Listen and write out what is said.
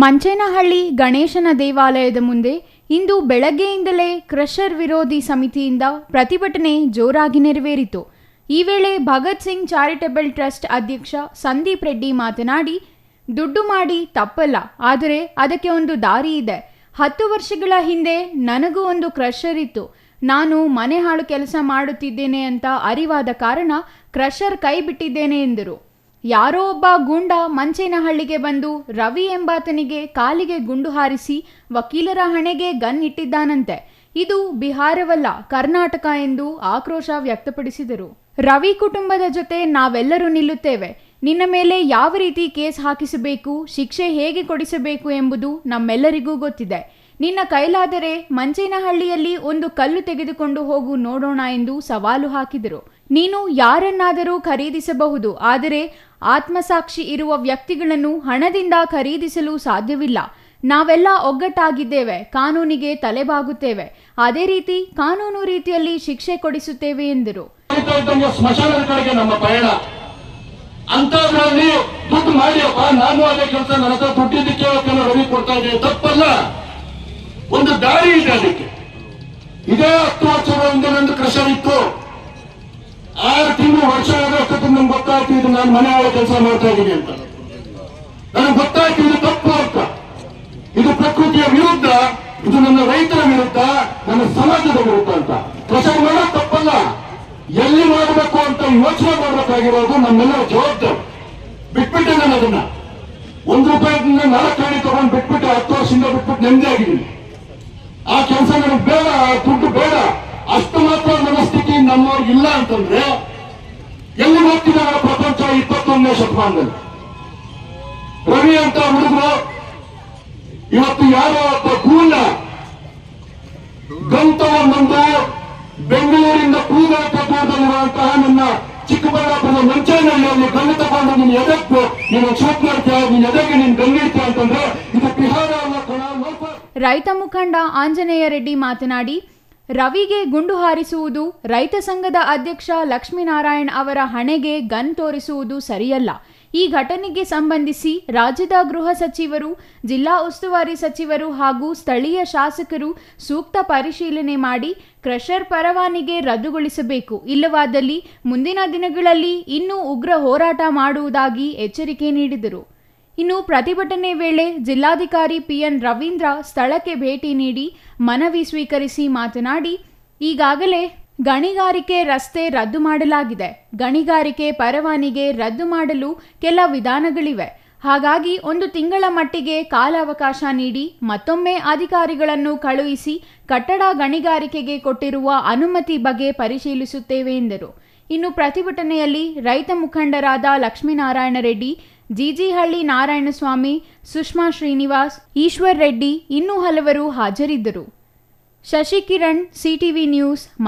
ಮಂಚೇನಹಳ್ಳಿ ಗಣೇಶನ ದೇವಾಲಯದ ಮುಂದೆ ಇಂದು ಬೆಳಗ್ಗೆಯಿಂದಲೇ ಕ್ರಷರ್ ವಿರೋಧಿ ಸಮಿತಿಯಿಂದ ಪ್ರತಿಭಟನೆ ಜೋರಾಗಿ ನೆರವೇರಿತು. ಈ ವೇಳೆ ಭಗತ್ ಸಿಂಗ್ ಚಾರಿಟಬಲ್ ಟ್ರಸ್ಟ್ ಅಧ್ಯಕ್ಷ ಸಂದೀಪ್ ರೆಡ್ಡಿ ಮಾತನಾಡಿ, ದುಡ್ಡು ಮಾಡಿ ತಪ್ಪಲ್ಲ, ಆದರೆ ಅದಕ್ಕೆ ಒಂದು ದಾರಿ ಇದೆ. ಹತ್ತು ವರ್ಷಗಳ ಹಿಂದೆ ನನಗೂ ಒಂದು ಕ್ರಷರ್ ಇತ್ತು. ನಾನು ಮನೆ ಹಾಳು ಕೆಲಸ ಮಾಡುತ್ತಿದ್ದೇನೆ ಅಂತ ಅರಿವಾದ ಕಾರಣ ಕ್ರಷರ್ ಕೈ ಬಿಟ್ಟಿದ್ದೇನೆ ಎಂದರು. ಯಾರೋ ಒಬ್ಬ ಗೂಂಡ ಮಂಚೇನಹಳ್ಳಿಗೆ ಬಂದು ರವಿ ಎಂಬಾತನಿಗೆ ಕಾಲಿಗೆ ಗುಂಡು ಹಾರಿಸಿ ವಕೀಲರ ಹಣೆಗೆ ಗನ್ ಇಟ್ಟಿದ್ದಾನಂತೆ. ಇದು ಬಿಹಾರವಲ್ಲ, ಕರ್ನಾಟಕ ಎಂದು ಆಕ್ರೋಶ ವ್ಯಕ್ತಪಡಿಸಿದರು. ರವಿ ಕುಟುಂಬದ ಜೊತೆ ನಾವೆಲ್ಲರೂ ನಿಲ್ಲುತ್ತೇವೆ. ನಿನ್ನ ಮೇಲೆ ಯಾವ ರೀತಿ ಕೇಸ್ ಹಾಕಿಸಬೇಕು, ಶಿಕ್ಷೆ ಹೇಗೆ ಕೊಡಿಸಬೇಕು ಎಂಬುದು ನಮ್ಮೆಲ್ಲರಿಗೂ ಗೊತ್ತಿದೆ. ನಿನ್ನ ಕೈಲಾದರೆ ಮಂಚೇನಹಳ್ಳಿಯಲ್ಲಿ ಒಂದು ಕಲ್ಲು ತೆಗೆದುಕೊಂಡು ಹೋಗು ನೋಡೋಣ ಎಂದು ಸವಾಲು ಹಾಕಿದರು. ನೀನು ಯಾರನ್ನಾದರೂ ಖರೀದಿಸಬಹುದು, ಆದರೆ ಆತ್ಮಸಾಕ್ಷಿ ಇರುವ ವ್ಯಕ್ತಿಗಳನ್ನು ಹಣದಿಂದ ಖರೀದಿಸಲು ಸಾಧ್ಯವಿಲ್ಲ. ನಾವೆಲ್ಲ ಒಗ್ಗಟ್ಟಾಗಿದ್ದೇವೆ, ಕಾನೂನಿಗೆ ತಲೆಬಾಗುತ್ತೇವೆ. ಅದೇ ರೀತಿ ಕಾನೂನು ರೀತಿಯಲ್ಲಿ ಶಿಕ್ಷೆ ಕೊಡಿಸುತ್ತೇವೆ ಎಂದರು. ಸ್ಮಶಾನದ ನಮ್ಮ ದುಡ್ಡು ನಾನು ಅದೇ ಕೆಲಸ, ನನ್ನ ಹತ್ರ ದುಡ್ಡಿದ್ದಕ್ಕೆ ರವಿ ಕೊಡ್ತಾ ಇದ್ದೀನಿ. ತಪ್ಪಲ್ಲ. ಒಂದು ದಾರಿ ಇದೆ ಅದಕ್ಕೆ. ಇದೇ ಹತ್ತು ವರ್ಷದ ಹಿಂದೆ ನಂದು ಕ್ರಷರ್ ಇತ್ತು. ಆರು ತಿಂಗಳು ವರ್ಷ ಆಗೋಷ್ಟೊತ್ತಿಗೆ ನಮ್ಗೆ ಗೊತ್ತಾಯ್ತು, ಇದು ನಾನು ಮನೆ ಒಳಗೆ ಕೆಲಸ ಮಾಡ್ತಾ ಇದ್ದೀನಿ ಅಂತ. ನನಗೆ ಗೊತ್ತಾಯ್ತು, ಇದು ತಪ್ಪು ಅಂತ. ಇದು ಪ್ರಕೃತಿಯ ವಿರುದ್ಧ, ಇದು ನನ್ನ ರೈತರ ವಿರುದ್ಧ, ನನ್ನ ಸಮಾಜದ ವಿರುದ್ಧ ಅಂತ. ಕ್ರಷರ್ ಮಾಡೋದು ತಪ್ಪಲ್ಲ. ಎಲ್ಲಿ ಮಾಡಬೇಕು ಅಂತ ಯೋಚನೆ ಮಾಡಬೇಕಾಗಿರೋದು ನಮ್ಮೆಲ್ಲರ ಜವಾಬ್ದಾರಿ. ಬಿಟ್ಬಿಟ್ಟೆ ನಾನು ಅದನ್ನ. ಒಂದು ರೂಪಾಯಿ ನಾಲ್ಕು ಹಣಿ ತಗೊಂಡು ಬಿಟ್ಬಿಟ್ಟು ಹತ್ತು ವರ್ಷದಿಂದ ಬಿಟ್ಬಿಟ್ಟು ನೆಮ್ಮದಿ ಆಗಿದ್ದೀನಿ ಆ ಕೆಲಸ ನನಗೆ ಬೇಡ, ದುಡ್ಡು ಬೇಡ. ಅಷ್ಟು ಮಾತ್ರ ಮನಸ್ಥಿತಿ ನಮ್ಮವ್ರಿಗೆ ಇಲ್ಲ ಅಂತಂದ್ರೆ, ಎಲ್ಲಿ ಹೋಗ್ತಿದ್ದಾರೆ ಆ ಪ್ರಪಂಚ ಇಪ್ಪತ್ತೊಂದನೇ ಶತಮಾನದಲ್ಲಿ? ರವಿ ಅಂತ ಹುಡುಗರು, ಇವತ್ತು ಯಾರೋ ಒಬ್ಬ ಗೂಂಡ ಗಂತವನ್ನೊಂದು ಬೆಂಗಳೂರಿಂದ ಕೂಲ ಪ್ರಕಾರದಲ್ಲಿರುವಂತಹ ನನ್ನ ಚಿಕ್ಕಬಳ್ಳಾಪುರದ ಮಂಚನಹಳ್ಳಿಯಲ್ಲಿ ಗಂಡ ತಗೊಂಡು ನೀನು ಎದಕ್ಕೂ ನೀನು ಶೂಟ್ ಮಾಡ್ತೀಯ ನೀನು ಎದಕ್ಕೆ ನೀನು ಗಂಗಿಡ್ತೀಯ ಅಂತಂದ್ರೆ ಇದು ರೈತ ಮುಖಂಡ ಆಂಜನೇಯ ರೆಡ್ಡಿ ಮಾತನಾಡಿ, ರವಿಗೆ ಗುಂಡು ಹಾರಿಸುವುದು ರೈತ ಸಂಘದ ಅಧ್ಯಕ್ಷ ಲಕ್ಷ್ಮೀನಾರಾಯಣ್ ಅವರ ಹಣೆಗೆ ಗನ್ ತೋರಿಸುವುದು ಸರಿಯಲ್ಲ. ಈ ಘಟನೆಗೆ ಸಂಬಂಧಿಸಿ ರಾಜ್ಯದ ಗೃಹ ಸಚಿವರು, ಜಿಲ್ಲಾ ಉಸ್ತುವಾರಿ ಸಚಿವರು ಹಾಗೂ ಸ್ಥಳೀಯ ಶಾಸಕರು ಸೂಕ್ತ ಪರಿಶೀಲನೆ ಮಾಡಿ ಕ್ರಷರ್ ಪರವಾನಿಗೆ ರದ್ದುಗೊಳಿಸಬೇಕು. ಇಲ್ಲವಾದಲ್ಲಿ ಮುಂದಿನ ದಿನಗಳಲ್ಲಿ ಇನ್ನೂ ಉಗ್ರ ಹೋರಾಟ ಮಾಡುವುದಾಗಿ ಎಚ್ಚರಿಕೆ ನೀಡಿದರು. ಇನ್ನು ಪ್ರತಿಭಟನೆ ವೇಳೆ ಜಿಲ್ಲಾಧಿಕಾರಿ ಪಿಎನ್ ರವೀಂದ್ರ ಸ್ಥಳಕ್ಕೆ ಭೇಟಿ ನೀಡಿ ಮನವಿ ಸ್ವೀಕರಿಸಿ ಮಾತನಾಡಿ, ಈಗಾಗಲೇ ಗಣಿಗಾರಿಕೆ ರಸ್ತೆ ರದ್ದು ಮಾಡಲಾಗಿದೆ. ಗಣಿಗಾರಿಕೆ ಪರವಾನಿಗೆ ರದ್ದು ಮಾಡಲು ಕೆಲ ವಿಧಾನಗಳಿವೆ. ಹಾಗಾಗಿ ಒಂದು ತಿಂಗಳ ಮಟ್ಟಿಗೆ ಕಾಲಾವಕಾಶ ನೀಡಿ ಮತ್ತೊಮ್ಮೆ ಅಧಿಕಾರಿಗಳನ್ನು ಕಳುಹಿಸಿ ಕಟ್ಟಡ ಗಣಿಗಾರಿಕೆಗೆ ಕೊಟ್ಟಿರುವ ಅನುಮತಿ ಬಗ್ಗೆ ಪರಿಶೀಲಿಸುತ್ತೇವೆ ಎಂದರು. ಇನ್ನು ಪ್ರತಿಭಟನೆಯಲ್ಲಿ ರೈತ ಮುಖಂಡರಾದ ಲಕ್ಷ್ಮೀನಾರಾಯಣ ರೆಡ್ಡಿ ಜಿಜಿಹಳ್ಳಿ ನಾರಾಯಣಸ್ವಾಮಿ ಸುಷ್ಮಾ ಶ್ರೀನಿವಾಸ್ ಈಶ್ವರ್ ರೆಡ್ಡಿ ಇನ್ನೂ ಹಲವರು ಹಾಜರಿದ್ದರು. Shashikiran CTV news